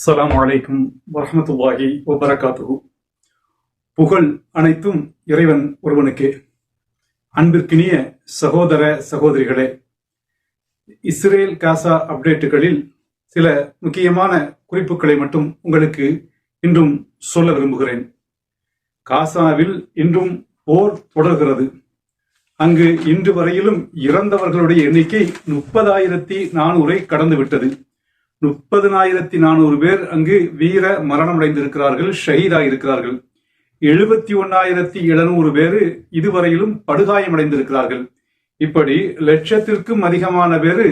அஸ்லாம் வலைக்கும் வரமத்துல்லாஹி வபரகாத்து புகழ் அனைத்தும் இறைவன் ஒருவனுக்கே. அன்பிற்கினிய சகோதர சகோதரிகளே இஸ்ரேல் காசா அப்டேட்டுகளில் சில முக்கியமான குறிப்புகளை மட்டும் உங்களுக்கு இன்றும் சொல்ல விரும்புகிறேன். காசாவில் இன்றும் போர் தொடர்கிறது. அங்கு இன்று வரையிலும் இறந்தவர்களுடைய எண்ணிக்கை முப்பதாயிரத்தி நானூறை கடந்து விட்டது முப்பதனாயிரத்தி நானூறு பேர் அங்கு வீர மரணம் அடைந்திருக்கிறார்கள் ஷஹீதாக இருக்கிறார்கள் எழுபத்தி ஒன்னாயிரத்தி எழுநூறு பேர் இதுவரையிலும் படுகாயமடைந்திருக்கிறார்கள். இப்படி லட்சத்திற்கும் அதிகமான பேர்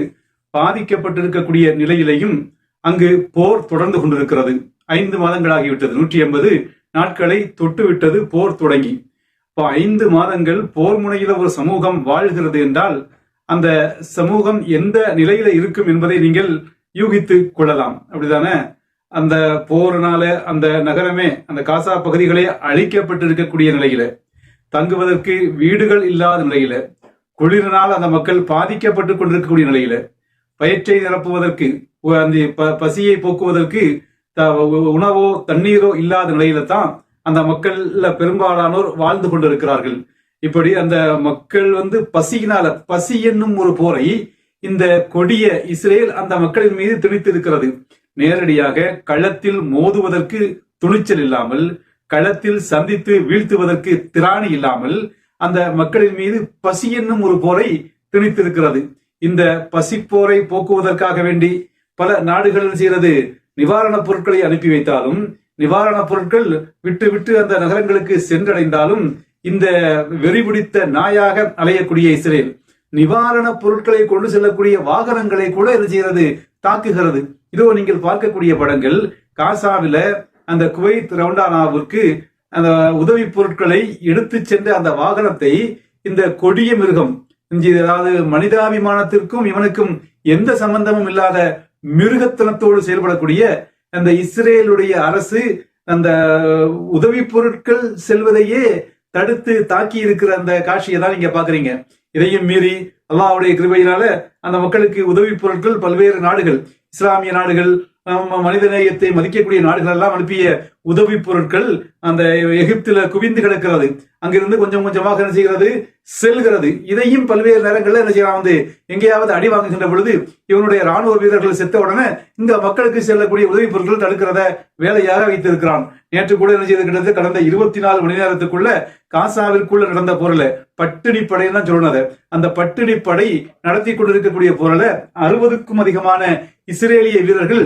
பாதிக்கப்பட்டிருக்கக்கூடிய நிலையிலையும் அங்கு போர் தொடர்ந்து கொண்டிருக்கிறது. ஐந்து மாதங்களாகிவிட்டது. நூற்றி எண்பது நாட்களை தொட்டுவிட்டது போர் தொடங்கி. இப்போ ஐந்து மாதங்கள் போர் முனையில ஒரு சமூகம் வாழ்கிறது என்றால் அந்த சமூகம் எந்த நிலையில இருக்கும் என்பதை நீங்கள் யூகித்து கொள்ளலாம் அப்படிதானே? அந்த போரினால அந்த நகரமே அந்த காசா பகுதிகளே அழிக்கப்பட்டிருக்கக்கூடிய நிலையில தங்குவதற்கு வீடுகள் இல்லாத நிலையில குளிரினால் அந்த மக்கள் பாதிக்கப்பட்டு கொண்டிருக்கக்கூடிய நிலையில பயிற்சை நிரப்புவதற்கு அந்த ப- பசியை போக்குவதற்கு த- உணவோ தண்ணீரோ இல்லாத நிலையில தான் அந்த மக்கள்ல பெரும்பாலானோர் வாழ்ந்து கொண்டிருக்கிறார்கள். இப்படி அந்த மக்கள் வந்து பசியினால பசி என்னும் ஒரு போரை இந்த கொடிய இஸ்ரேல் அந்த மக்களின் மீது திணித்திருக்கிறது. நேரடியாக களத்தில் மோதுவதற்கு துணிச்சல் இல்லாமல் களத்தில் சந்தித்து வீழ்த்துவதற்கு திராணி இல்லாமல் அந்த மக்களின் மீது பசி என்னும் ஒரு போரை திணித்திருக்கிறது. இந்த பசிப்போரை போக்குவதற்காக வேண்டி பல நாடுகள் செய்கிறது. நிவாரணப் பொருட்களை அனுப்பி வைத்தாலும் நிவாரணப் பொருட்கள் விட்டு விட்டு அந்த நகரங்களுக்கு சென்றடைந்தாலும் இந்த வெறிபிடித்த நாயாக அலையக்கூடிய இஸ்ரேல். நிவாரணப் பொருட்களை கொண்டு செல்லக்கூடிய வாகனங்களை கூட என்ன செய்கிறது? தாக்குகிறது. இதோ நீங்கள் பார்க்கக்கூடிய படங்கள் காசாவில அந்த குவைத் ரவுண்டானாவிற்கு அந்த உதவி பொருட்களை எடுத்து சென்ற அந்த வாகனத்தை இந்த கொடிய மிருகம் அதாவது மனிதாபிமானத்திற்கும் இவனுக்கும் எந்த சம்பந்தமும் இல்லாத மிருகத்தனத்தோடு செயல்படக்கூடிய அந்த இஸ்ரேலுடைய அரசு அந்த உதவி பொருட்கள் செல்வதையே தடுத்து தாக்கி இருக்கிற அந்த காட்சியை தான் நீங்க பாக்குறீங்க இதையும் மீறி அல்லாவுடைய கிருபையினால அந்த மக்களுக்கு உதவி பொருட்கள் பல்வேறு நாடுகள் இஸ்லாமிய நாடுகள் ஆம், மனித நேயத்தை மதிக்கக்கூடிய நாடுகள் எல்லாம் அனுப்பிய உதவி பொருட்கள் அந்த எகிப்தில குவிந்து கிடக்கிறது. அங்கிருந்து கொஞ்சம் கொஞ்சமாக என்ன செய்கிறது? செல்கிறது. இதையும் பல்வேறு நேரங்களில் என்ன செய்யலாம்? வந்து எங்கேயாவது அடி வாங்குகின்ற பொழுது இவனுடைய ராணுவ வீரர்கள் செத்த உடனே இந்த மக்களுக்கு செல்லக்கூடிய உதவி பொருட்கள் தடுக்கிறத வேலையாக வைத்திருக்கிறான். நேற்று கூட என்ன செய்திருக்கிறது கடந்த இருபத்தி நாலு மணி நேரத்துக்குள்ள காசாவிற்குள்ள நடந்த போரில் பட்டினி படைன்னு தான் சொல்லணும் அந்த பட்டினி படை நடத்தி கொண்டிருக்கக்கூடிய போரில் அறுபதுக்கும் அதிகமான இஸ்ரேலிய வீரர்கள்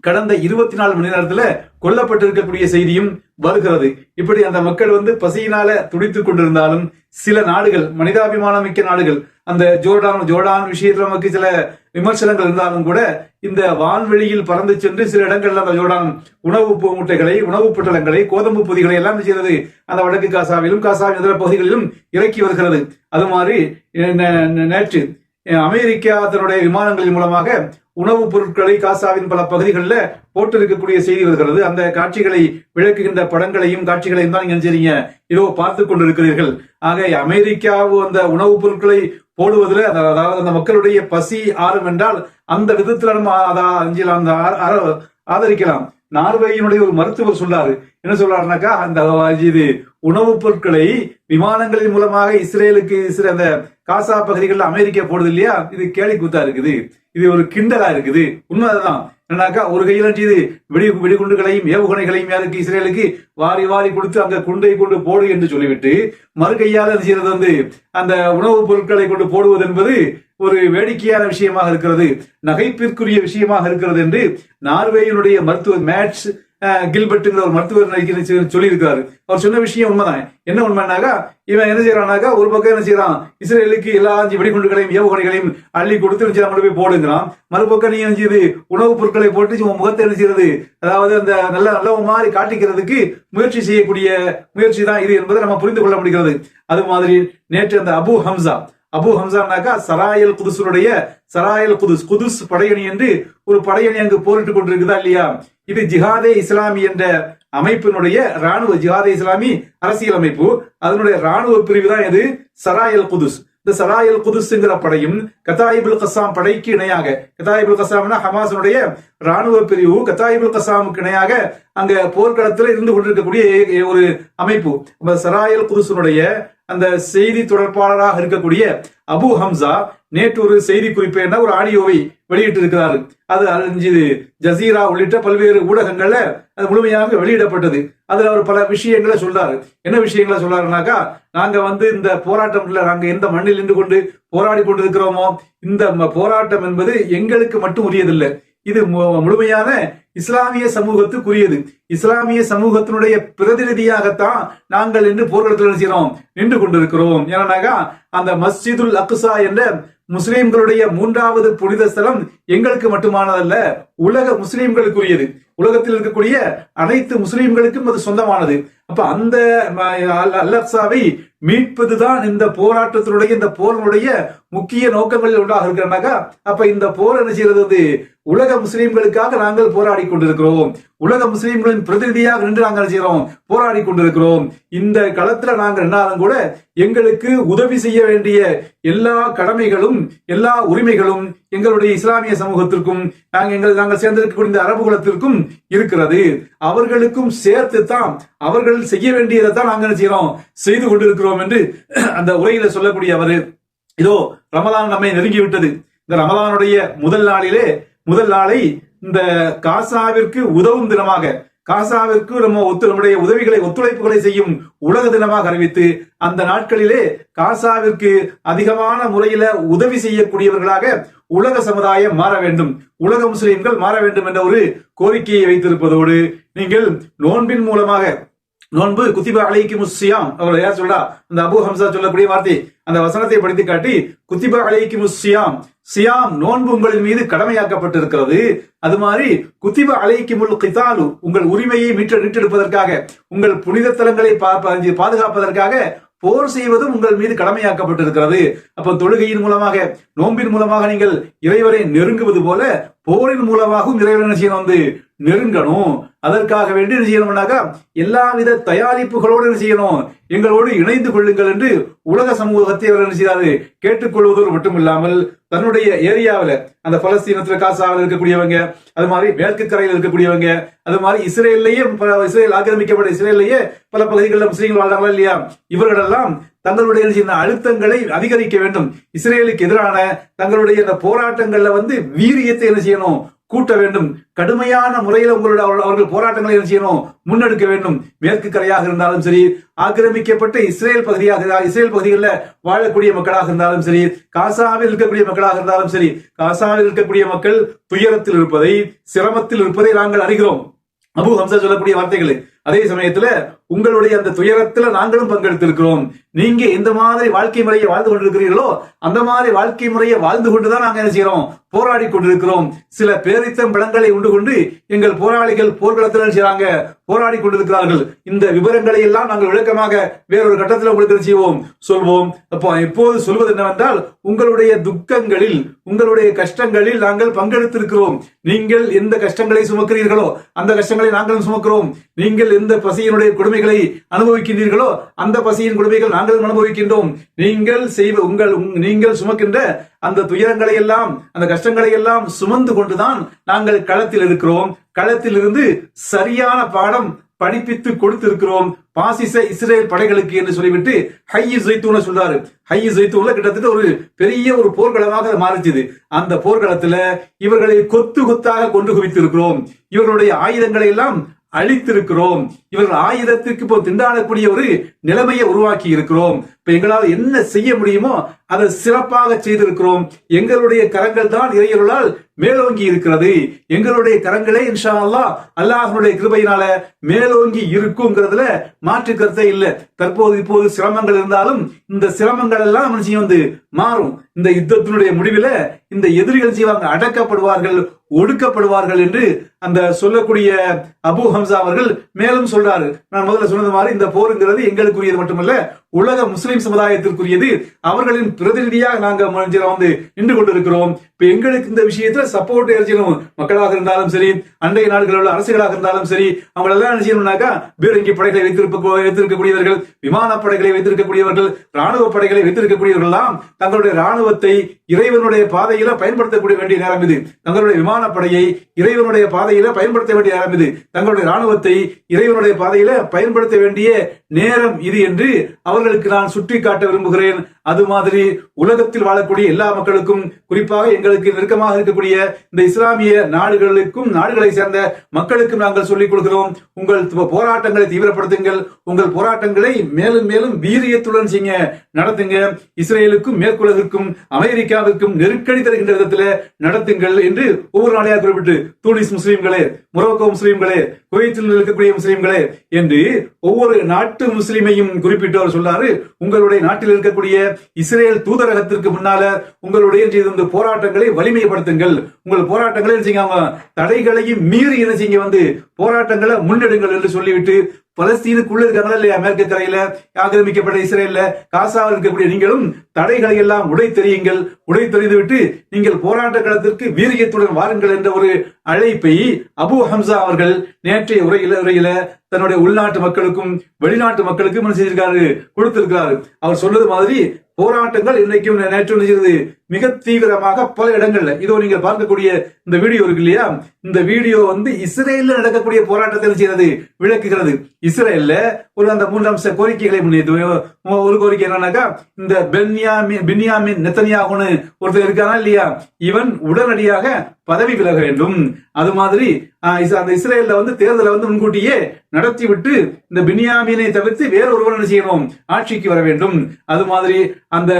கடந்த இருபத்தி நாலு மணி நேரத்துல கொல்லப்பட்டிருக்கக்கூடிய செய்தியும் வருகிறது. இப்படி அந்த மக்கள் வந்து பசியினால துடித்துக் கொண்டிருந்தாலும் சில நாடுகள் மனிதாபிமானம் மிக்க நாடுகள் அந்த ஜோர்டான் ஜோர்டான் விஷயத்துல நமக்கு சில விமர்சனங்கள் இருந்தாலும் கூட இந்த வான்வெளியில் பறந்து சென்று சில இடங்கள்ல அந்த ஜோர்டான் உணவு பூ மூட்டைகளை உணவுப் பொட்டலங்களை கோதம்பு பொதிகளை எல்லாம் செய்யறது அந்த வடக்கு காசாவிலும் காசாவின் இதர பகுதிகளிலும் இறக்கி வருகிறது. அது மாதிரி நேற்று அமெரிக்கா தன்னுடைய விமானங்களின் மூலமாக உணவுப் பொருட்களை காசாவின் பல பகுதிகளில் போட்டு இருக்கக்கூடிய செய்தி வருகிறது. அந்த காட்சிகளை விளக்குகின்ற படங்களையும் காட்சிகளையும் தான் நீங்க செய்றீங்க இதோ பார்த்து கொண்டிருக்கிறீர்கள். ஆக அமெரிக்காவு அந்த உணவுப் பொருட்களை போடுவதில் அதாவது அந்த மக்களுடைய பசி ஆறும் என்றால் அந்த விதத்தில் நம்ம அதை அஞ்சில் அந்த ஆதரிக்கலாம். நார்வேயினுடைய ஒரு மருத்துவர் சொல்லாரு. என்ன சொல்றாருனாக்கா அந்த இது உணவுப் பொருட்களை விமானங்களின் மூலமாக இஸ்ரேலுக்கு இஸ்ரே அந்த காசா பகுதிகளில் அமெரிக்கா போடுது இல்லையா? இது கேலி கூத்தா இருக்குது. இது ஒரு கிண்டலா இருக்குது. உண்மை அதுதான் என்னன்னாக்கா ஒரு கையில செய்து வெடி வெடிகுண்டுகளையும் ஏவுகணைகளையும் யாருக்கு இஸ்ரேலுக்கு வாரி வாரி கொடுத்து அங்க குண்டை கொண்டு போடு என்று சொல்லிவிட்டு மறு கையால் செய்யறது வந்து அந்த உணவுப் பொருட்களை கொண்டு போடுவது என்பது ஒரு வேடிக்கையான விஷயமாக இருக்கிறது. நகைப்பிற்குரிய விஷயமாக இருக்கிறது என்று நார்வேயினுடைய மருத்துவ மேட்ஸ் கில்பர்ட்டுங்கிற ஒரு மருத்துவர் நடிக்கிற சொல்லியிருக்காரு அவர் சொன்ன விஷயம் உண்மைதான். என்ன உண்மைனாக்கா இவன் என்ன செய்யறானாக்கா ஒரு பக்கம் என்ன செய்யறான் இஸ்ரேலுக்கு எல்லா அஞ்சு வெடிகுண்டுகளையும் ஏவுகணைகளையும் அள்ளி கொடுத்து என்ன கொண்டு போய் போடுங்கிறான். மறுபக்கம் நீ என்ன செய்யுது உணவுப் பொருட்களை போட்டு உன் முகத்தை என்ன செய்யறது அதாவது அந்த நல்ல நல்ல மாதிரி காட்டிக்கிறதுக்கு முயற்சி செய்யக்கூடிய முயற்சி தான் இது என்பதை நம்ம புரிந்து கொள்ள முடிகிறது. அது மாதிரி நேற்று அந்த அபு ஹம்சா அபு ஹம்சானாக்கா சராயல் குதுசுடைய சராயல் குதுஸ் குதுஸ் படையணி என்று ஒரு படையணி அங்கு போரிட்டுக் கொண்டிருக்குதா இல்லையா? இது ஜிஹாதே இஸ்லாமி என்ற அமைப்பினுடைய ராணுவ ஜிஹாதே இஸ்லாமி அரசியல் அமைப்பு. அதனுடைய ராணுவ பிரிவு தான் இது சராயல் குதுஸ். இந்த சராயல் குதுசுங்கிற படையும் கதாயிபுல் கசாம் படைக்கு இணையாக கதாயிபுல் கசாம்னா ஹமாஸனுடைய ராணுவ பிரிவு கத்தாயிபுல் கசாமுக்கு இணையாக அங்க போர்க்களத்தில் இருந்து கொண்டிருக்கக்கூடிய ஒரு அமைப்பு. சராயல் குதுசனுடைய அந்த செய்தி தொடர்பாளராக இருக்கக்கூடிய அபு ஹம்சா நேற்று ஒரு செய்தி குறிப்பு என்ன ஒரு ஆடியோவை வெளியிட்டு இருக்கிறார் அது அஞ்சு ஜசீரா உள்ளிட்ட பல்வேறு ஊடகங்கள்ல அது முழுமையாக வெளியிடப்பட்டது. அதுல அவர் பல விஷயங்களை சொல்றாரு. என்ன விஷயங்களை சொல்றாருனாக்கா நாங்க வந்து இந்த போராட்டம்ல நாங்க எந்த மண்ணில் நின்று கொண்டு போராடி கொண்டிருக்கிறோமோ இந்த ம- போராட்டம் என்பது எங்களுக்கு மட்டும் உரியதில்லை. இது மு- முழுமையான இஸ்லாமிய சமூகத்துக்குரியது. இஸ்லாமிய சமூகத்தினுடைய பிரதிநிதியாகத்தான் நாங்கள் நின்று போர்க்களத்தில் செய்கிறோம்? நின்று கொண்டிருக்கிறோம். ஏன்னாக்கா அந்த மஸ்ஜிதுல் அக்ஸா என்ற முஸ்லிம்களுடைய மூன்றாவது புனித ஸ்தலம் எங்களுக்கு மட்டுமானதல்ல உலக முஸ்லிம்களுக்குரியது. உலகத்தில் இருக்கக்கூடிய அனைத்து முஸ்லிம்களுக்கும் அது சொந்தமானது. அப்ப அந்த அல்லக்சாவை மீட்பதுதான் இந்த போராட்டத்தினுடைய இந்த போரினுடைய முக்கிய நோக்கங்களில் ஒன்றாக இருக்கிறனாக்கா அப்ப இந்த போர் என்ன செய்யறது உலக முஸ்லிம்களுக்காக நாங்கள் போராடி கொண்டிருக்கிறோம். உலக முஸ்லிம்களின் பிரதிநிதியாக நின்று நாங்கள் செய்யறோம் போராடி கொண்டிருக்கிறோம். இந்த களத்துல நாங்கள் என்னாலும் கூட எங்களுக்கு உதவி செய்ய வேண்டிய எல்லா கடமைகளும் எல்லா உரிமைகளும் எங்களுடைய இஸ்லாமிய சமூகத்திற்கும் நாங்கள் எங்கள் நாங்கள் சேர்ந்திருக்கக்கூடிய இந்த அரபு குலத்திற்கும் இருக்கிறது. அவர்களுக்கும் சேர்த்து தான் அவர்கள் செய்ய வேண்டியதை தான் நாங்கள் செய்யறோம் செய்து கொண்டிருக்கிறோம் என்று அந்த உரையில சொல்லக்கூடிய அவரு இதோ ரமலான் நம்மை நெருங்கி விட்டது இந்த ரமலானுடைய முதல் நாளிலே முதல் நாளை இந்த காசாவிற்கு உதவும் தினமாக காசாவிற்கு நம்ம ஒத்து நம்முடைய உதவிகளை ஒத்துழைப்புகளை செய்யும் உலக தினமாக அறிவித்து அந்த நாட்களிலே காசாவிற்கு அதிகமான முறையில உதவி செய்யக்கூடியவர்களாக உலக சமுதாயம் மாற வேண்டும். உலக முஸ்லிம்கள் மாற வேண்டும் என்ற ஒரு கோரிக்கையை வைத்திருப்பதோடு நீங்கள் நோன்பின் மூலமாக நோன்பு குத்திபா அலைக்கு முஸ்ஸியாம் அவர் யார் சொல்றா? அந்த அபு ஹம்சா சொல்லக்கூடிய வார்த்தை அந்த வசனத்தை படித்து காட்டி குத்திபா அலைக்கு முஸ்ஸியாம் சியாம் நோன்பு உங்களின் மீது கடமையாக்கப்பட்டிருக்கிறது. அது மாதிரி குத்திபா அலைக்கு முல் கிதாலு உங்கள் உரிமையை மீட்டு மீட்டெடுப்பதற்காக உங்கள் புனித தலங்களை பா- பாதுகாப்பதற்காக போர் செய்வதும் உங்கள் மீது கடமையாக்கப்பட்டிருக்கிறது. அப்ப தொழுகையின் மூலமாக நோன்பின் மூலமாக நீங்கள் இறைவரை நெருங்குவது போல போரின் மூலமாகவும் இறைவனை செய்யணும் வந்து நெருங்கணும். அதற்காக வேண்டி என்ன செய்யணும்னாக்கா எல்லாவித தயாரிப்புகளோடு என்ன செய்யணும்? எங்களோடு இணைந்து கொள்ளுங்கள் என்று உலக சமூகத்தை அவர் என்ன செய்யறாரு கேட்டுக்கொள்வதோடு மட்டும் இல்லாமல் தன்னுடைய ஏரியாவில் அந்த பலஸ்தீனத்துல காசாவில் இருக்கக்கூடியவங்க அது மாதிரி மேற்கு கரையில் இருக்கக்கூடியவங்க அது மாதிரி இஸ்ரேல்லையே பல- இஸ்ரேல் ஆக்கிரமிக்கப்பட்ட இஸ்ரேல்லையே பல பகுதிகளில் முஸ்லீம்கள் வாழ்றாங்களா இல்லையா? இவர்களெல்லாம் தங்களுடைய அழுத்தங்களை அதிகரிக்க வேண்டும். இஸ்ரேலுக்கு எதிரான தங்களுடைய இந்த போராட்டங்கள்ல வந்து வீரியத்தை என்ன செய்யணும்? கூட்ட வேண்டும். கடுமையான முறையில் உங்களோட அவர்கள் போராட்டங்களை என்ன செய்யணும்? முன்னெடுக்க வேண்டும். மேற்கு கரையாக இருந்தாலும் சரி ஆக்கிரமிக்கப்பட்ட இஸ்ரேல் பகுதியாக இஸ்ரேல் பகுதிகளில் வாழக்கூடிய மக்களாக இருந்தாலும் சரி காசாவில் இருக்கக்கூடிய மக்களாக இருந்தாலும் சரி காசாவில் இருக்கக்கூடிய மக்கள் துயரத்தில் இருப்பதை சிரமத்தில் இருப்பதை நாங்கள் அறிகிறோம். அபு ஹம்சா சொல்லக்கூடிய வார்த்தைகளை அதே சமயத்துல உங்களுடைய அந்த துயரத்துல நாங்களும் பங்கெடுத்திருக்கிறோம். நீங்க எந்த மாதிரி வாழ்க்கை முறையை வாழ்ந்து கொண்டிருக்கிறீர்களோ அந்த மாதிரி வாழ்க்கை முறையை வாழ்ந்து கொண்டுதான் நாங்க என்ன செய்யறோம்? போராடி கொண்டிருக்கிறோம். சில பேரித்தம் பழங்களை உண்டு கொண்டு எங்கள் போராளிகள் போர்க்களத்தில் என்ன செய்றாங்க? போராடி கொண்டிருக்கிறார்கள் இந்த விவரங்களை எல்லாம் நாங்கள் விளக்கமாக வேறொரு கட்டத்தில் உங்களுக்கு செய்வோம்? சொல்வோம். அப்போ இப்போது சொல்வது என்னவென்றால் உங்களுடைய துக்கங்களில் உங்களுடைய கஷ்டங்களில் நாங்கள் பங்கெடுத்திருக்கிறோம். நீங்கள் எந்த கஷ்டங்களை சுமக்கிறீர்களோ அந்த கஷ்டங்களை நாங்களும் சுமக்கிறோம். நீங்கள் எந்த பசியினுடைய கொடுமைகளை அனுபவிக்கின்றீர்களோ அந்த பசியின் கொடுமைகள் நாங்களும் அனுபவிக்கின்றோம். நீங்கள் செய்வ உங்கள் உங்- நீங்கள் சுமக்கின்ற அந்த துயரங்களை எல்லாம் அந்த கஷ்டங்களை எல்லாம் சுமந்து கொண்டுதான் நாங்கள் களத்தில் இருக்கிறோம். களத்தில் இருந்து சரியான பாடம் படிப்பித்து கொடுத்திருக்கிறோம். பாசிச இஸ்ரேல் படைகளுக்கு என்று சொல்லிவிட்டு ஹையு ஜெய்தூன சொல்றாரு. ஹையு ஜெய்தூன்ல கிட்டத்தட்ட ஒரு பெரிய ஒரு போர்க்களமாக மாறிச்சது. அந்த போர்க்களத்துல இவர்களை கொத்து கொத்தாக கொண்டு குவித்திருக்கிறோம். இவர்களுடைய ஆயுதங்களை எல்லாம் அழித்திருக்கிறோம். இவர்கள் ஆயுதத்திற்கு இப்போ திண்டாடக்கூடிய ஒரு நிலைமையை உருவாக்கி இருக்கிறோம். இப்ப எங்களால் என்ன செய்ய முடியுமோ அதை சிறப்பாக செய்திருக்கிறோம். எங்களுடைய கரங்கள் தான் இறையருளால் மேலோங்கி இருக்கிறது. எங்களுடைய கரங்களே இன்ஷா அல்லா அல்லாஹனுடைய கிருபையினால மேலோங்கி இருக்குங்கிறதுல மாற்று கருத்தே இல்லை. தற்போது இப்போது சிரமங்கள் இருந்தாலும் இந்த சிரமங்கள் எல்லாம் என்ன செய்யும் வந்து மாறும். இந்த யுத்தத்தினுடைய முடிவில இந்த எதிரிகள் செய்வாங்க அடக்கப்படுவார்கள் ஒடுக்கப்படுவார்கள் என்று அந்த சொல்லக்கூடிய அபு ஹம்சா அவர்கள் மேலும் சொல்றாரு. நான் முதல்ல சொன்னது மாதிரி இந்த போருங்கிறது எங்களுக்குரியது மட்டுமல்ல உலக முஸ்லிம் சமுதாயத்திற்குரியது. அவர்களின் பிரதிநிதியாக நாங்க வந்து நின்று கொண்டிருக்கிறோம். இப்ப எங்களுக்கு இந்த விஷயத்துல சப்போர்ட் செய்யணும்? மக்களாக இருந்தாலும் சரி அண்டைய நாடுகளில் உள்ள அரசுகளாக இருந்தாலும் சரி அவங்க எல்லாம் என்ன செய்யணும்னாக்கா பீரங்கி படைகளை வைத்திருப்ப வைத்திருக்கக்கூடியவர்கள் விமானப்படைகளை வைத்திருக்கக்கூடியவர்கள் ராணுவ படைகளை வைத்திருக்கக்கூடியவர்கள் எல்லாம் தங்களுடைய ராணுவத்தை இறைவனுடைய பாதையில பயன்படுத்தக்கூடிய வேண்டிய நேரம் இது. தங்களுடைய விமானப்படையை இறைவனுடைய பாதையில பயன்படுத்த வேண்டிய நேரம் இது. தங்களுடைய ராணுவத்தை இறைவனுடைய பாதையில பயன்படுத்த வேண்டிய நேரம் இது என்று அவர்களுக்கு நான் சுட்டி காட்ட விரும்புகிறேன். அது மாதிரி உலகத்தில் வாழக்கூடிய எல்லா மக்களுக்கும் குறிப்பாக எங்களுக்கு நெருக்கமாக இருக்கக்கூடிய இந்த இஸ்லாமிய நாடுகளுக்கும் நாடுகளை சேர்ந்த மக்களுக்கும் நாங்கள் சொல்லிக் கொடுக்கிறோம் உங்கள் போராட்டங்களை தீவிரப்படுத்துங்கள். உங்கள் போராட்டங்களை மேலும் மேலும் வீரியத்துடன் செய்யுங்க. நடத்துங்க. இஸ்ரேலுக்கும் மேற்குலகிற்கும் அமெரிக்காவிற்கும் நெருக்கடி தருகின்ற விதத்தில் நடத்துங்கள் என்று ஒவ்வொரு நாளையாக குறிப்பிட்டு தூனிஸ் முஸ்லீம்களே மொரோக்கோ முஸ்லீம்களே குவைத்தில் இருக்கக்கூடிய முஸ்லீம்களே என்று ஒவ்வொரு நாட்டு முஸ்லீமையும் குறிப்பிட்டு அவர் சொல்லாரு உங்களுடைய நாட்டில் இருக்கக்கூடிய இஸ்ரேல் தூதரகத்திற்கு முன்னால உங்களுடைய இந்த போராட்டங்களை வலிமைப்படுத்துங்கள். உங்கள் போராட்டங்களை அவங்க தடைகளையும் மீறி என்ன செய்ய வந்து போராட்டங்களை முன்னெடுங்கள் என்று சொல்லிவிட்டு பலஸ்தீனுக்குள்ள இருக்காங்களா இல்லையா? மேற்கு கரையில ஆக்கிரமிக்கப்பட்ட இஸ்ரேல்ல காசாவில் இருக்கக்கூடிய நீங்களும் தடைகளை எல்லாம் உடை தெரியுங்கள். உடை தெரிந்து விட்டு நீங்கள் போராட்ட களத்திற்கு வீரியத்துடன் வாருங்கள் என்ற ஒரு அழைப்பை அபு ஹம்சா அவர்கள் நேற்றைய உரையில உரையில தன்னுடைய உள்நாட்டு மக்களுக்கும் வெளிநாட்டு மக்களுக்கும் என்ன செஞ்சிருக்காரு கொடுத்திருக்கிறாரு. அவர் சொன்னது மாதிரி போராட்டங்கள் இன்னைக்கும் நேற்று என்ன மிக தீவிரமாக பல இடங்கள்ல. இதோ நீங்க பார்க்கக்கூடிய இந்த வீடியோ இருக்கு இல்லையா? இந்த வீடியோ வந்து இஸ்ரேல்ல நடக்கக்கூடிய போராட்டத்தை செய்யறது விளக்குகிறது. இஸ்ரேல்ல ஒரு அந்த மூன்றாம் கோரிக்கைகளை முன்னிட்டு ஒரு கோரிக்கை என்னன்னாக்கா இந்த பென்யாமின் பின்யாமின் நெத்தனியாகுன்னு ஒருத்தர் இருக்கானா இல்லையா? இவன் உடனடியாக பதவி விலக வேண்டும். அது மாதிரி அந்த இஸ்ரேல்ல வந்து தேர்தலை வந்து முன்கூட்டியே நடத்தி விட்டு இந்த பின்யாமீனை தவிர்த்து வேற ஒருவன் என்ன செய்யணும்? ஆட்சிக்கு வர வேண்டும். அது மாதிரி அந்த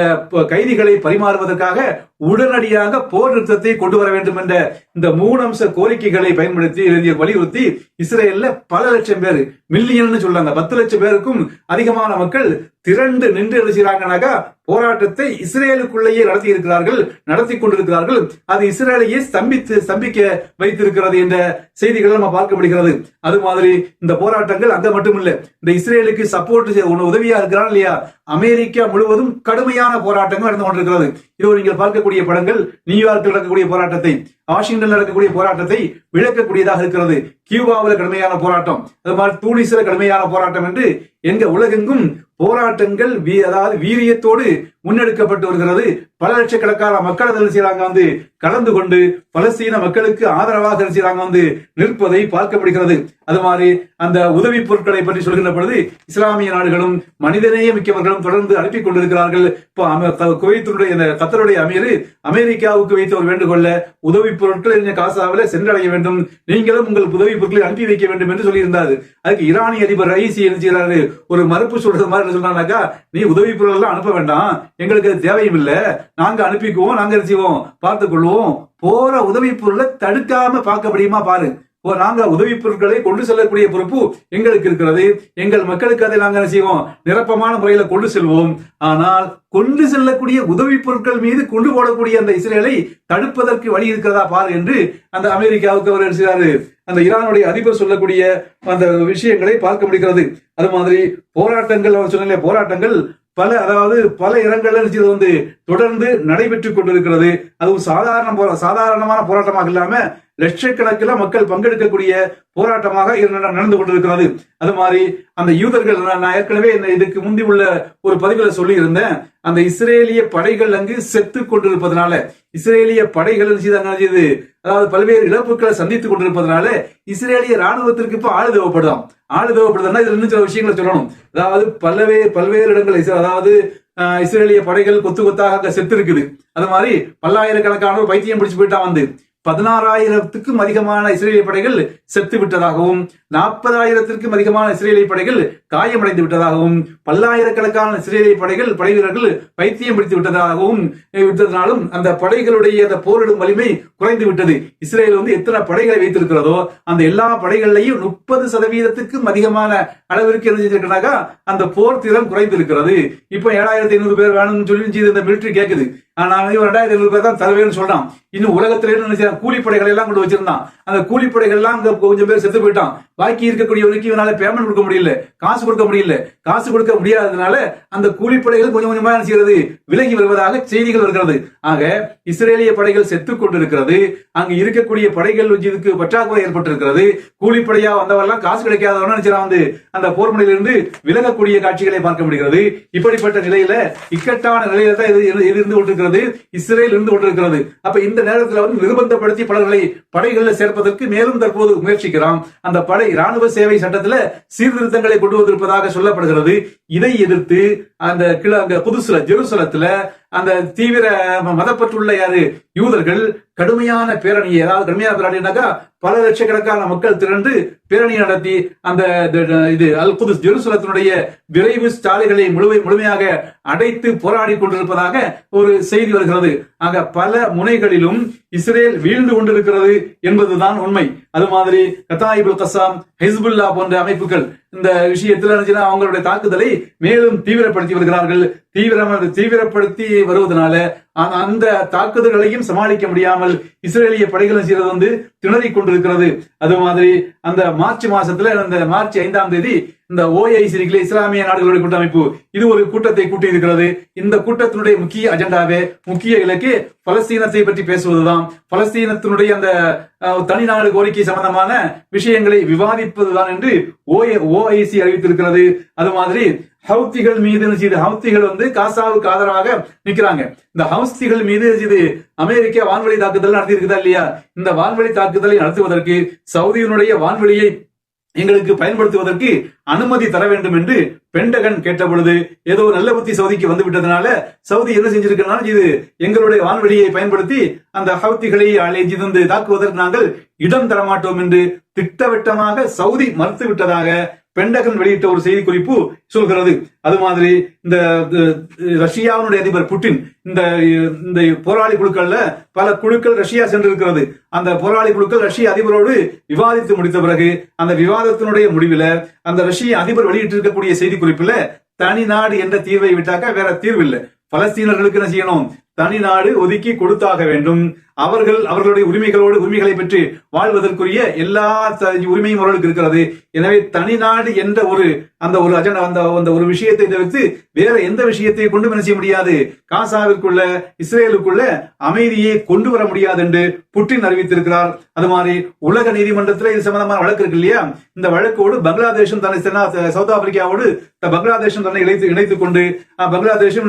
கைதிகளை பரிமாறுவதற்காக உடனடியாக போர் நிறுத்தத்தை கொண்டு வர வேண்டும் என்ற இந்த மூணம்ச கோரிக்கைகளை பயன்படுத்தி எழுதிய வலியுறுத்தி இஸ்ரேல்ல பல லட்சம் பேர் மில்லியன் சொல்லாங்க பத்து லட்சம் பேருக்கும் அதிகமான மக்கள் திரண்டு நின்று என்ன போராட்டத்தை இஸ்ரேலுக்குள்ளேயே நடத்தி இருக்கிறார்கள் நடத்தி கொண்டிருக்கிறார்கள். அது இஸ்ரேலையே ஸ்தம்பித்து ஸ்தம்பிக்க வைத்திருக்கிறது என்ற செய்திகளை நம்ம பார்க்க முடிகிறது. அது மாதிரி இந்த போராட்டங்கள் அங்க மட்டும் இந்த இஸ்ரேலுக்கு சப்போர்ட் உதவியா இருக்கிறான் இல்லையா? அமெரிக்கா முழுவதும் கடுமையான போராட்டங்கள் நடந்து கொண்டிருக்கிறது. இதோ நீங்கள் பார்க்கக்கூடிய படங்கள் நியூயார்க்கில் நடக்கக்கூடிய போராட்டத்தை வாஷிங்டன் நடக்கக்கூடிய போராட்டத்தை விளக்கக்கூடியதாக இருக்கிறது. கியூபாவில் கடுமையான போராட்டம். அது மாதிரி தூனிஸ்ல கடுமையான போராட்டம் என்று எங்க உலகெங்கும் போராட்டங்கள் வீ- அதாவது வீரியத்தோடு முன்னெடுக்கப்பட்டு வருகிறது பல லட்சக்கணக்கான மக்கள் அதில் செய்யறாங்க வந்து கலந்து கொண்டு பலஸ்தீன மக்களுக்கு ஆதரவாக செய்யறாங்க வந்து நிற்பதை பார்க்கப்படுகிறது. அது மாதிரி அந்த உதவி பொருட்களை பற்றி சொல்கின்ற பொழுது இஸ்லாமிய நாடுகளும் மனிதநேய மிக்கவர்களும் தொடர்ந்து அனுப்பி கொண்டிருக்கிறார்கள். இப்போ குவைத்தினுடைய இந்த கத்தருடைய அமீர் அமெரிக்காவுக்கு வைத்த ஒரு வேண்டுகோள்ல உதவி பொருட்கள் காசாவில் சென்றடைய வேண்டும். நீங்களும் உங்கள் உதவி பொருட்களை அனுப்பி வைக்க வேண்டும் என்று சொல்லியிருந்தார். அதுக்கு ஈரானிய அதிபர் ரைசி என்ன செய்யறாரு ஒரு மறுப்பு சொல்றது மாதிரி என்ன நீ உதவி பொருள் எல்லாம் அனுப்ப வேண்டாம். எங்களுக்கு அது தேவையும் இல்லை நாங்க அனுப்பிக்குவோம் நாங்க செய்வோம்? பார்த்துக்கொள்வோம். போற உதவி பொருளை தடுக்காம பார்க்க முடியுமா பாரு. ஓ, நாங்க உதவி பொருட்களை கொண்டு செல்லக்கூடிய பொறுப்பு எங்களுக்கு இருக்கிறது. எங்கள் மக்களுக்கு அதை நாங்க என்ன செய்வோம்? நிரப்பமான முறையில கொண்டு செல்வோம். ஆனால் கொண்டு செல்லக்கூடிய உதவி பொருட்கள் மீது கொண்டு போடக்கூடிய அந்த இஸ்ரேலை தடுப்பதற்கு வழி இருக்கிறதா பார் என்று அந்த அமெரிக்காவுக்கு அவர் என்ன அந்த ஈரானுடைய அதிபர் சொல்லக்கூடிய அந்த விஷயங்களை பார்க்க முடிகிறது. அது மாதிரி போராட்டங்கள் அவர் சொன்ன போராட்டங்கள் பல அதாவது பல இடங்கள்ல என்ன வந்து தொடர்ந்து நடைபெற்று கொண்டிருக்கிறது. அதுவும் சாதாரண போரா- சாதாரணமான போராட்டமாக இல்லாம லட்சக்கணக்கில் மக்கள் பங்கெடுக்கக்கூடிய போராட்டமாக நடந்து கொண்டிருக்கிறது. அது மாதிரி அந்த யூதர்கள் நான் நான் ஏற்கனவே இதுக்கு முந்தி உள்ள ஒரு பதிவில் சொல்லியிருந்தேன். அந்த இஸ்ரேலிய படைகள் அங்கு செத்து கொண்டிருப்பதனால இஸ்ரேலிய படைகள் செய்து? அதாவது பல்வேறு இழப்புகளை சந்தித்துக் கொண்டிருப்பதனால இஸ்ரேலிய ராணுவத்திற்கு இப்ப ஆளு தேவைப்படுதாம் ஆளு தேவைப்படுதுன்னா இதுல இன்னும் சில விஷயங்களை சொல்லணும். அதாவது பல்வேறு பல்வேறு இடங்கள் அதாவது ஆஹ், இஸ்ரேலிய படைகள் கொத்து கொத்தாக அங்கே செத்து இருக்குது அது மாதிரி பல்லாயிரக்கணக்கான பைத்தியம் பிடிச்சு போயிட்டா வந்து. பதினாறாயிரத்துக்கும் அதிகமான இஸ்ரேலிய படைகள் செத்து விட்டதாகவும் நாற்பதாயிரத்திற்கும் அதிகமான இஸ்ரேலிய படைகள் காயமடைந்து விட்டதாகவும் பல்லாயிரக்கணக்கான இஸ்ரேலிய படைகள் படை வீரர்கள் பைத்தியம் பிடித்து விட்டதாகவும் விட்டதனாலும் அந்த படைகளுடைய அந்த போரிடும் வலிமை குறைந்து விட்டது. இஸ்ரேல் வந்து எத்தனை படைகளை வைத்திருக்கிறதோ அந்த எல்லா படைகளையும் முப்பது சதவீதத்துக்கும் அதிகமான அளவிற்கு என்ன அந்த போர் திறன் குறைந்து இருக்கிறது இப்போ ஏழாயிரத்தி ஐநூறு பேர் வேணும்னு சொல்லி இந்த மிலிட்ரி கேக்குது. ஆனால் ரெண்டாயிரத்தி ஐநூறு பேர் தான் தருவேன்னு சொல்றான். இன்னும் உலகத்திலே என்ன கூலிப்படைகளை எல்லாம் கொண்டு வச்சிருந்தான். அந்த கூலிப்படைகள் எல்லாம் கொஞ்சம் பேர் செத்து போயிட்டான். பாக்கி இருக்கக்கூடியவனுக்கு இவனால பேமெண்ட் கொடுக்க முடியல காசு கொடுக்க முடியல காசு கொடுக்க முடியாததுனால அந்த கூலிப்படைகள் கொஞ்சம் கொஞ்சமா என்ன செய்யறது விலகி வருவதாக செய்திகள் வருகிறது. ஆக இஸ்ரேலிய படைகள் செத்து கொண்டிருக்கிறது. அங்கு இருக்கக்கூடிய படைகள் இதுக்கு பற்றாக்குறை ஏற்பட்டிருக்கிறது. கூலிப்படையா வந்தவரெல்லாம் காசு கிடைக்காதவன நினைச்சான் வந்து அந்த போர்மனையிலிருந்து விலகக்கூடிய காட்சிகளை பார்க்க முடிகிறது. இப்படிப்பட்ட நிலையில இக்கட்டான நிலையில தான் இது இது இருந்து கொண்டிருக்கிறது. இஸ்ரேல் இருந்து கொண்டிருக்கிறது. அப்ப இந்த நேரத்தில் வந்து நிர்பந்தப்படுத்தி பலர்களை படைகளில் சேர்ப்பதற்கு மேலும் தற்போது முயற்சிக்கிறான். அந்த படை இராணுவ சேவை சட்டத்துல சீர்திருத்தங்களை கொண்டு வந்திருப்பதாக சொல்லப்படுகிறது. இதை எதிர்த்து அந்த கிழ அங்க புதுசுல ஜெருசலத்துல அந்த தீவிர மதப்பற்றுள்ள யாரு யூதர்கள் கடுமையான பேரணி ஏதாவது கடுமையான பேரணினாக்கா பல லட்சக்கணக்கான மக்கள் திரண்டு பேரணி நடத்தி அந்த இது அல் புதுஸ் ஜெருசலத்தினுடைய விரைவு சாலைகளை முழுமை முழுமையாக அடைத்து போராடி கொண்டிருப்பதாக ஒரு செய்தி வருகிறது. ஆக பல முனைகளிலும் இஸ்ரேல் வீழ்ந்து கொண்டிருக்கிறது என்பதுதான் உண்மை. அது மாதிரி கத்தாயிபுல் கசாம் ஹிஸ்புல்லா போன்ற அமைப்புகள் இந்த விஷயத்தில் அவங்களுடைய தாக்குதலை மேலும் தீவிரப்படுத்தி வருகிறார்கள். தீவிரம் தீவிரப்படுத்தி வருவதனால அந்த தாக்குதல்களையும் சமாளிக்க முடியாமல் இஸ்ரேலிய படைகளும் செய்யறது வந்து திணறிக் கொண்டிருக்கிறது. அது மாதிரி அந்த மார்ச் மாசத்துல அந்த மார்ச் ஐந்தாம் தேதி இந்த ஓஐசி இருக்குல்ல இஸ்லாமிய நாடுகளுடைய கூட்டமைப்பு இது ஒரு கூட்டத்தை கூட்டி இருக்கிறது இந்த கூட்டத்தினுடைய முக்கிய அஜெண்டாவே முக்கிய இலக்கு பலஸ்தீனத்தை பற்றி பேசுவதுதான். பலஸ்தீனத்தினுடைய அந்த தனிநாடு கோரிக்கை சம்பந்தமான விஷயங்களை விவாதிப்பதுதான் என்று ஓஐசி அறிவித்திருக்கிறது. அது மாதிரி ஹவுத்திகள் மீது செய்து ஹவுத்திகள் வந்து காசாவுக்கு ஆதரவாக நிக்கிறாங்க இந்த ஹவுஸ்திகள் மீது இது அமெரிக்க வான்வழி தாக்குதல் நடத்தி இருக்குதா இல்லையா? இந்த வான்வழி தாக்குதலை நடத்துவதற்கு சவுதியினுடைய வான்வெளியை எங்களுக்கு பயன்படுத்துவதற்கு அனுமதி தர வேண்டும் என்று பெண்டகன் கேட்ட பொழுது ஏதோ நல்ல புத்தி சவுதிக்கு வந்து விட்டதுனால சவுதி என்ன செஞ்சிருக்கிறாங்க இது எங்களுடைய வான்வெளியை பயன்படுத்தி அந்த ஹவுத்திகளை அழைஞ்சிருந்து தாக்குவதற்கு நாங்கள் இடம் தரமாட்டோம் என்று திட்டவட்டமாக சவுதி மறுத்து விட்டதாக பெண்டகன் வெளியிட்ட ஒரு செய்தி குறிப்பு சொல்கிறது. அது மாதிரி இந்த ரஷ்யாவினுடைய அதிபர் புட்டின் இந்த இந்த போராளி குழுக்கள்ல பல குழுக்கள் ரஷ்யா சென்றிருக்கிறது. அந்த போராளி குழுக்கள் ரஷ்ய அதிபரோடு விவாதித்து முடித்த பிறகு அந்த விவாதத்தினுடைய முடிவில் அந்த ரஷ்ய அதிபர் வெளியிட்டிருக்கக்கூடிய செய்தி குறிப்புல தனி நாடு என்ற தீர்வை விட்டாக்க வேற தீர்வு இல்லை. பலஸ்தீனர்களுக்கு என்ன செய்யணும்? தனி நாடு ஒதுக்கி கொடுத்தாக வேண்டும். அவர்கள் அவர்களுடைய உரிமைகளோடு உரிமைகளை பெற்று வாழ்வதற்குரிய எல்லா உரிமையும் அவர்களுக்கு இருக்கிறது. எனவே தனி நாடு என்ற ஒரு அந்த ஒரு அஜெண்டா அந்த அந்த ஒரு விஷயத்தை தவிர்த்து வேற எந்த விஷயத்தை கொண்டு என்ன செய்ய முடியாது? காசாவிற்குள்ள இஸ்ரேலுக்குள்ள அமைதியை கொண்டு வர முடியாது என்று புட்டின் அறிவித்திருக்கிறார். அது மாதிரி உலக நீதிமன்றத்தில் இது சம்பந்தமான வழக்கு இருக்கு இல்லையா? இந்த வழக்கோடு பங்களாதேஷும் தன்னை சவுத் ஆப்பிரிக்காவோடு பங்களாதேஷும் தன்னை இணைத்து இணைத்துக் கொண்டு பங்களாதேஷும்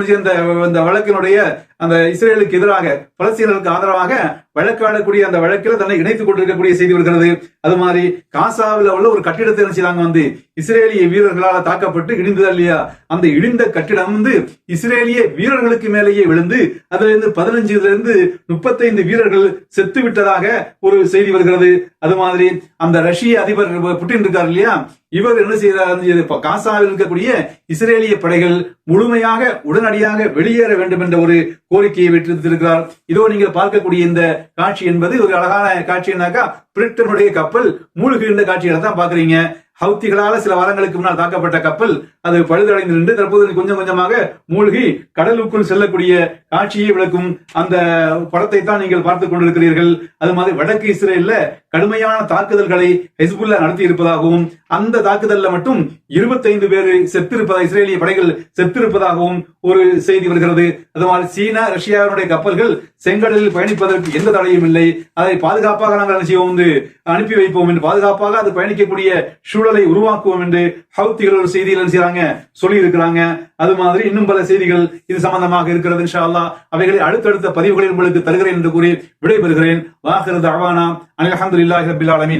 இந்த வழக்கினுடைய அந்த இஸ்ரேலுக்கு எதிராக பலஸ்தீனர்களுக்கு ஆதரவாக வழக்காடக்கூடிய அந்த வழக்கில் தன்னை இணைத்துக் கொண்டிருக்கக்கூடிய செய்தி வருகிறது. அது மாதிரி காசாவில் உள்ள ஒரு கட்டிடத்தை நினைச்சாங்க வந்து இஸ்ரேலிய வீரர்களால் தாக்கப்பட்டு இடிந்ததா இல்லையா? அந்த இடிந்த கட்டிடம் வந்து இஸ்ரேலிய வீரர்களுக்கு மேலேயே விழுந்து அதுல இருந்து பதினஞ்சுல இருந்து முப்பத்தைந்து வீரர்கள் செத்து விட்டதாக ஒரு செய்தி வருகிறது. அது மாதிரி அந்த ரஷ்ய அதிபர் புட்டின் இருக்கார் இல்லையா? இவர் என்ன செய்தார் காசாவில் இருக்கக்கூடிய இஸ்ரேலிய படைகள் முழுமையாக உடனடியாக வெளியேற வேண்டும் என்ற ஒரு கோரிக்கையை விட்டிருக்கிறார் இதோ நீங்கள் பார்க்கக்கூடிய இந்த காட்சி என்பது ஒரு அழகான காட்சினாக்கா பிரிட்டனுடைய கப்பல் மூழ்குகின்ற காட்சிகளை தான் பாக்குறீங்க ஹவுத்திகளால சில வாரங்களுக்கு முன்னால் தாக்கப்பட்ட கப்பல் அது பழுதடைந்து நின்று தற்போது கொஞ்சம் கொஞ்சமாக மூழ்கி கடலுக்குள் செல்லக்கூடிய காட்சியை விளக்கும் அந்த படத்தை தான் நீங்கள் பார்த்துக் கொண்டிருக்கிறீர்கள். அது மாதிரி வடக்கு இஸ்ரேல்ல கடுமையான தாக்குதல்களை ஹெஸ்புல்லா நடத்தி இருப்பதாகவும் அந்த தாக்குதல்ல மட்டும் இருபத்தைந்து பேர் செத்திருப்பதாக இஸ்ரேலிய படைகள் செத்திருப்பதாகவும் ஒரு செய்தி வருகிறது. அது மாதிரி சீனா ரஷ்யாவினுடைய கப்பல்கள் செங்கடலில் பயணிப்பதற்கு எந்த தடையும் இல்லை. அதை பாதுகாப்பாக நாங்கள் செய்வோம் வந்து அனுப்பி வைப்போம் என்று பாதுகாப்பாக அது பயணிக்கக்கூடிய சூழலை உருவாக்குவோம் என்று ஹவுத்திகள் ஒரு செய்தியில் இருக்கிறாங்க சொல்லி இருக்கிறாங்க அது மாதிரி இன்னும் பல செய்திகள் இது சம்பந்தமாக இருக்கிறது இன்ஷா அல்லா அவைகளை அடுத்தடுத்த பதிவுகளில் உங்களுக்கு தருகிறேன் என்று கூறி விடைபெறுகிறேன். வாகிறது அவானா அலமதுல்லாஹி ரபில் ஆலமின்.